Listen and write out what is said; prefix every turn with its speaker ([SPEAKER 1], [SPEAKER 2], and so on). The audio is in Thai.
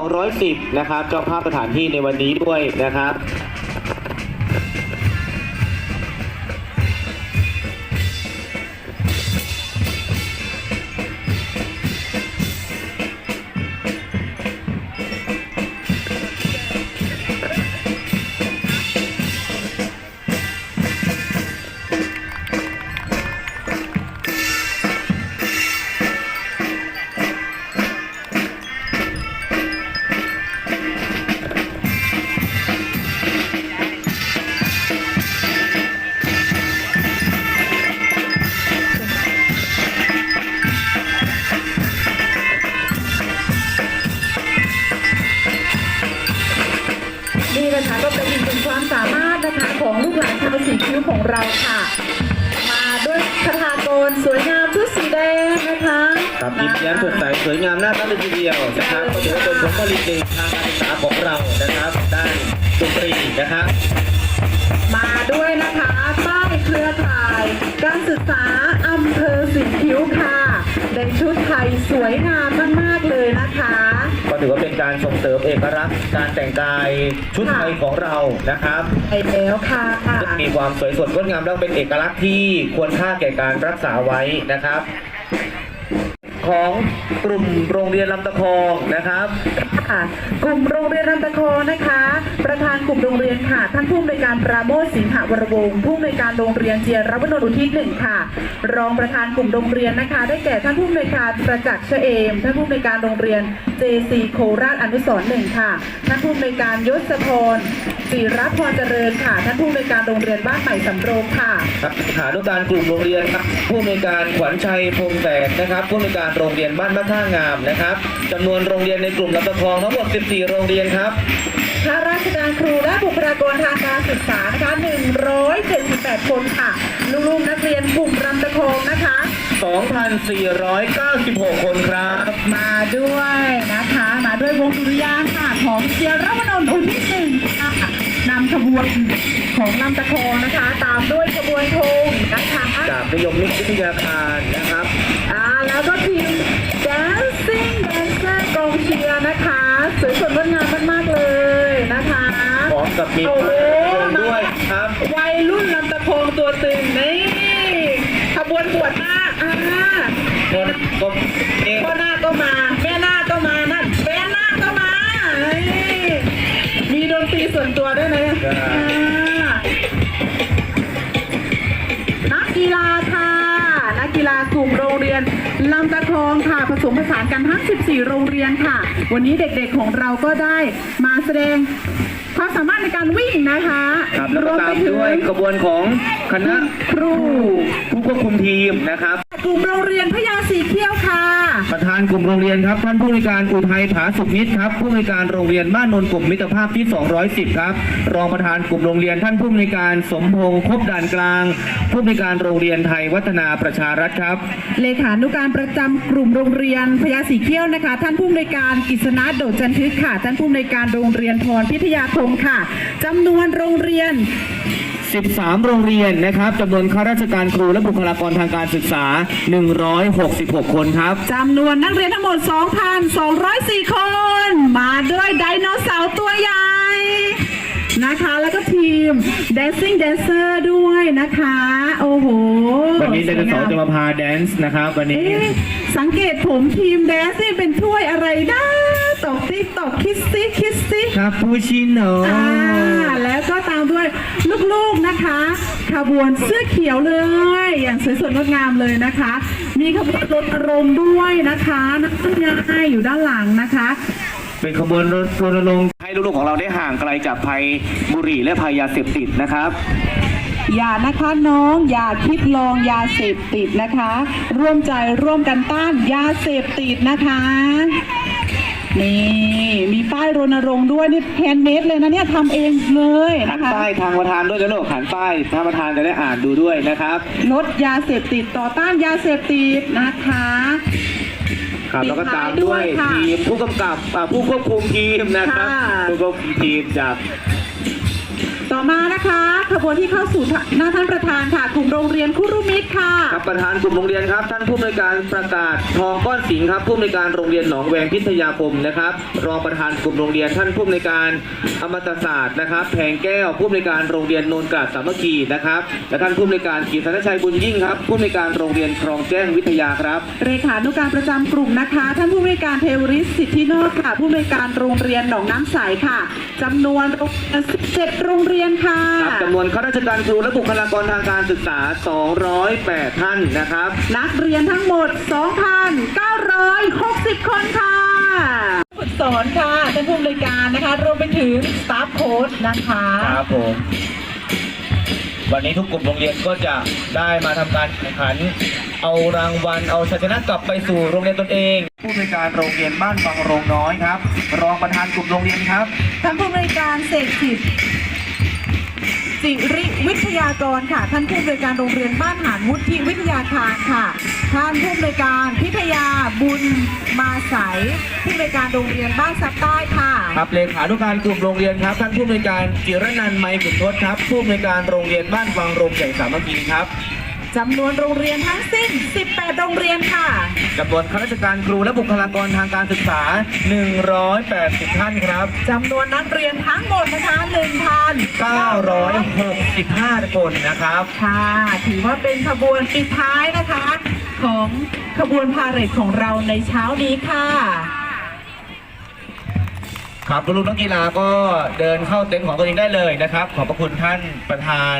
[SPEAKER 1] 210 นะครับเจ้าภาพสถานที่ในวันนี้ด้วยนะครับ
[SPEAKER 2] ชาวสีคิ้วของเราค่ะ มาด้วยคาถากรสวยงามชุดสีแดงนะคะ
[SPEAKER 1] ครับยิ้มแย้มสดใสสวยงามน่าตั้งเลยทีเดียวนะครับก็ถือว่าเป็นผลผลิตหนึ่งทางการศึกษาของเรานะครับด้านดนตรีนะครับ
[SPEAKER 2] มาด้วยนะคะป้ายเครือข่าย การศึกษาอำเภอสีคิ้วค่ะในชุดไทยสวยงามมากๆเลยนะคะ
[SPEAKER 1] ก็ ถือว่าเป็นการส่งเสริมเอกลักษณ์การแต่งกายชุดไทยของเรานะครับ
[SPEAKER 2] ไปแล้วค่ะ
[SPEAKER 1] ซึ่งมีความสวยสดงดงามและเป็นเอกลักษณ์ที่ควรค่าแก่การรักษาไว้นะครับ ของกลุ่มโรงเรียนลำตะคองนะครับ
[SPEAKER 2] ค่ะกลุ่มโรงเรียนลำตะคองนะคะ ประธานกลุ่มโรงเรียนค่ะท่านผู้อำนวยการปราโมทสิงหวรวงศ์ผู้อำนวยการโรงเรียนเจียรวนนท์อุทิศหนึ่งค่ะ รองประธานกลุ่มโรงเรียนนะคะ ได้แก่ท่านผู้อำนวยการประจักษ์เชเอมท่านผู้อำนวยการโรงเรียน JC โคราชอนุสรณ์หนึ่งค่ะท่านผู้อำนวยการยศพร ศิรัพรเจริญค่ะท่านผู้อำนวยการโรงเรียนบ้านใหม่สำโรงค่ะ
[SPEAKER 1] ครับฐานุการกลุ่มโรงเรียนครับผู้อำนวยการขวัญชัยพงแสกนะครับผู้อำนวยการโรงเรียนบ้านมะท่างามนะครับจำนวนโรงเรียนในกลุ่มลำตะคองทั้งหมด 14 โรงเรียนครับ
[SPEAKER 2] ข้าราชการครูและบุคลากรทางการศึกษานะคะ178 คนค่ะ ลูกๆนักเรียนกลุ่มรำตะโคงนะคะ
[SPEAKER 1] 2,496 คนครับ
[SPEAKER 2] มาด้วยนะคะ มาด้วยวงดุริยางค์ค่ะ ของเจียรวนนท์อุทิศหนึ่งค่ะนำ ขบวนของลำตะโคงนะคะ ตามด้วยขบวนธงนะคะ
[SPEAKER 1] จากนิยมมิตรวิทยาคารนะครับ
[SPEAKER 2] อ่าแล้วก็ทีม Dancing Dancer กองเชียร์นะคะสวยสดงดงามมากๆเลยนะคะ
[SPEAKER 1] พร้อมกับมี
[SPEAKER 2] โอ้โห
[SPEAKER 1] พระราชทานด้วยครับ
[SPEAKER 2] วัยรุ่นลำตะโพงตัวตึงนี่ขบวนบวชหน้าอ่า
[SPEAKER 1] คนก็เอง
[SPEAKER 2] พ่อหน้าก็มาแม่หน้า กกีฬากลุ่มโรงเรียนลำตะคองค่ะ ผสมผสานกันทั้ง 14 โรงเรียนค่ะ วันนี้เด็กๆของเราก็ได้มาแสดงความสามารถในการวิ่งนะคะ
[SPEAKER 1] ครับแล้ว
[SPEAKER 2] ร
[SPEAKER 1] ก็
[SPEAKER 2] วม
[SPEAKER 1] ตา
[SPEAKER 2] ไป
[SPEAKER 1] ม
[SPEAKER 2] ถึง
[SPEAKER 1] ด้วยขบวนของคณะ
[SPEAKER 2] ครู
[SPEAKER 1] ผู้ควบคุมทีมนะครับ
[SPEAKER 2] กลุ่มโรงเรียนพญาสีเขี้ยวค่ะ
[SPEAKER 1] ประธานกลุ่มโรงเรียนครับ ท่านผู้อำนวยการอุทัยผาสุขมิตรครับ ผู้อำนวยการโรงเรียนบ้านนนท์กลุ่มมิตรภาพที่ 210 ครับ รองประธานกลุ่มโรงเรียนท่านผู้อำนวยการสมพงษ์คบด่านกลาง ผู้อำนวยการโรงเรียนไทยวัฒนาประชารัฐครับ
[SPEAKER 2] เลขานุการประจำกลุ่มโรงเรียนพญาสีเขี้ยวนะคะ ท่านผู้อำนวยการกฤษณะโดดจันทึกค่ะ ท่านผู้อำนวยการโรงเรียนพรพิทยาคมค่ะจำนวนโรงเรียน
[SPEAKER 1] 13 โรงเรียนนะครับจำนวนข้าราชการครูและบุคลากรทางการศึกษา 166 คนครับ
[SPEAKER 2] จำนวนนักเรียนทั้งหมด 2,204 คน มาด้วยไดโนเสาร์ตัวใหญ่นะคะ แล้วก็ทีม Dancing Dancer ด้วยนะคะ โอ้โห
[SPEAKER 1] วันนี้ไดโนเสาร์
[SPEAKER 2] สวยงาม
[SPEAKER 1] จะมาพาแดนซ์นะครับวันนี้
[SPEAKER 2] เอ๊ะสังเกตผมทีมแดนซ์นี่เป็นถ้วยอะไรนะ ตอกติ๊กตอกคิสซี่คิสซี่
[SPEAKER 1] คาปูชิโน่
[SPEAKER 2] อ่าแล้วก็ตามด้วยลูกๆนะคะขบวนเสื้อเขียวเลย อย่างสวยสดงดงามเลยนะคะ มีขบวนรถรงค์ด้วยนะคะนักยายอยู่ด้านหลังนะคะ
[SPEAKER 1] เป็นขบวนรถรณรงค์ให้ลูกๆของเราได้ห่างไกลจากภัยบุหรี่และภัยยาเสพติดนะครับ
[SPEAKER 2] อย่านะคะน้องอย่าคิดลองยาเสพติดนะคะ ร่วมใจร่วมกันต้านยาเสพติดนะคะ นี่ มีป้ายรณรงค์ด้วยนี่แฮนด์เมดเลยนะเนี่ยทำเองเลย
[SPEAKER 1] หั
[SPEAKER 2] นะ
[SPEAKER 1] น
[SPEAKER 2] คะ
[SPEAKER 1] ป้ายทางประธานด้วยนะลูกหันป้ายทางประธานจะได้อ่านดูด้วยนะครับ
[SPEAKER 2] ลดยาเสพติดต่อต้านยาเสพติดนะคะ
[SPEAKER 1] ครับ
[SPEAKER 2] ปิด
[SPEAKER 1] แล้วก็ตาม
[SPEAKER 2] ท้ายด้
[SPEAKER 1] ด้ว
[SPEAKER 2] วยยค่ะ
[SPEAKER 1] ทีมผู้กำกับอ่าผู้ควบคุมทีมนะครับ
[SPEAKER 2] ค่ะ
[SPEAKER 1] ผู้ควบคุมทีมจาก
[SPEAKER 2] ต่อมานะคะขบวนที่เข้าสู่หน้าท่านประธานค่ะกลุ่มโรงเรียนคุรุมิตรค่ะ
[SPEAKER 1] ครับประธานกลุ่มโรงเรียนครับ ท่านผู้อำนวยการประกาศทองก้อนสิงห์ครับผู้อำนวยการโรงเรียนหนองแวงพิทยาคมนะครับ รองประธานกลุ่มโรงเรียนท่านผู้อำนวยการอมตศาสตร์นะครับแพงแก้วผู้อำนวยการโรงเรียนโนนกราดสามัคคีนะครับและท่านผู้อำนวยการกีรติชัยบุญยิ่งครับผู้อำนวยการโรงเรียนคลองแจ้งวิทยาครับ
[SPEAKER 2] เลขานุการประจำกลุ่มนะคะ ท่านผู้อำนวยการเทวริศสิทธิโนตค่ะผู้อำนวยการโรงเรียนหนองน้ำใสค่ะจำนวนโรงเรียน17โรงเรียนค่ะ
[SPEAKER 1] ครับจำนวนข้าราชการครูและบุคลากรทางการศึกษา 208 ท่านนะครับ
[SPEAKER 2] นักเรียนทั้งหมด 2,960 คนค่ะฝึกสอนค่ะท่านผู้อำนวยการนะคะ รวมไปถึงสตาฟโค้ชนะคะ
[SPEAKER 1] ครับผมวันนี้ทุกกลุ่มโรงเรียนก็จะได้มาทำการแข่งขัน เอารางวัล เอาชัยชนะกลับไปสู่โรงเรียนตนเอง ผู้ในวยการโรงเรียนบ้านบางโรงน้อยครับ รองประธานกลุ่มโรงเรียนครับ
[SPEAKER 2] ท่านผู้อำนวยการเศรษฐิต สิริวิทยากรค่ะ ท่านผู้อำนวยการโรงเรียนบ้านหานวุฒิวิทยาคารค่ะ ท่านผู้อำนวยการพิทยาบุญมาใสผู้อำนวยการโรงเรียนบ้านซับใต้ค่ะ
[SPEAKER 1] ครับเลขานุการกลุ่มโรงเรียนครับท่านผู้อำนวยการจิรนันท์ไมขุนทศครับผู้อำนวยการโรงเรียนบ้านฟางโรงใหญ่สามัคคีครับ
[SPEAKER 2] จำนวนโรงเรียนทั้งสิ้น 18 โรงเรียนค่ะ
[SPEAKER 1] จำนวนข้าราชการครูและบุคลากรทางการศึกษา 180 ท่านครับ
[SPEAKER 2] จำนวนนักเรียนทั้งหมดนะคะ
[SPEAKER 1] 965
[SPEAKER 2] 1,900
[SPEAKER 1] คนนะครับ
[SPEAKER 2] ค่ะ ถือว่าเป็นขบวนปิดท้ายนะคะ ของขบวนพาเหรดของเราในเช้านี้ค่ะ
[SPEAKER 1] ครับลูกๆนักกีฬาก็เดินเข้าเต็นท์ของตัวเองได้เลยนะครับ ขอบพระคุณท่านประธาน